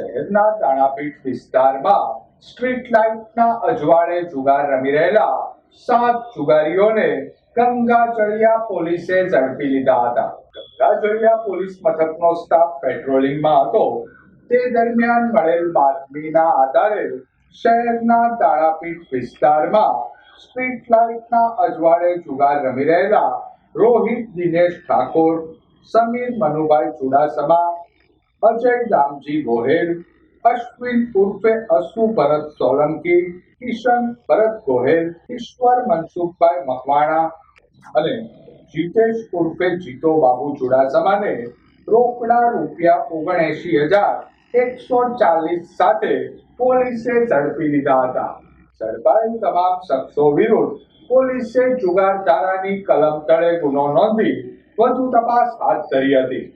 શહેરના તાણાપીઠ વિસ્તારમાં સ્ટ્રીટ લાઇટના અજવાળે જુગાર રમી રહેલા સાત જુગારીઓને ગંગાજળિયા પોલીસે ઝડપી લીધા હતા. ગંગાજળિયા પોલીસ મથકનો સ્ટાફ પેટ્રોલિંગમાં હતો. તે દરમિયાન મળેલ બાતમીના આધારે શહેરના તાળાપીઠ વિસ્તારમાં સ્ટ્રીટ લાઇટના અજવાળે જુગાર રમી રહેલા રોહિત દિનેશ ઠાકોર, સમીર મનુભાઈ ચુડાસમા અજય રામજી ગોહેલ અશ્વિન ઉર્ફે અસુ ભરત સોલંકી કિશન ભરત ગોહેલ ઈશ્વર મનસુખભાઈ મકવાણા અને જીતેશ ઉર્ફે જીતો બાબુ ચુડાસમાને રોકડા રૂપિયા ઓગણએંશી હજાર એકસો ચાલીસ સાથે પોલીસે ઝડપી લીધા હતા. ઝડપાયેલ તમામ શખ્સો વિરુદ્ધ પોલીસે જુગાર ધારાની કલમ તળે ગુનો નોંધી વધુ તપાસ હાથ ધરી હતી.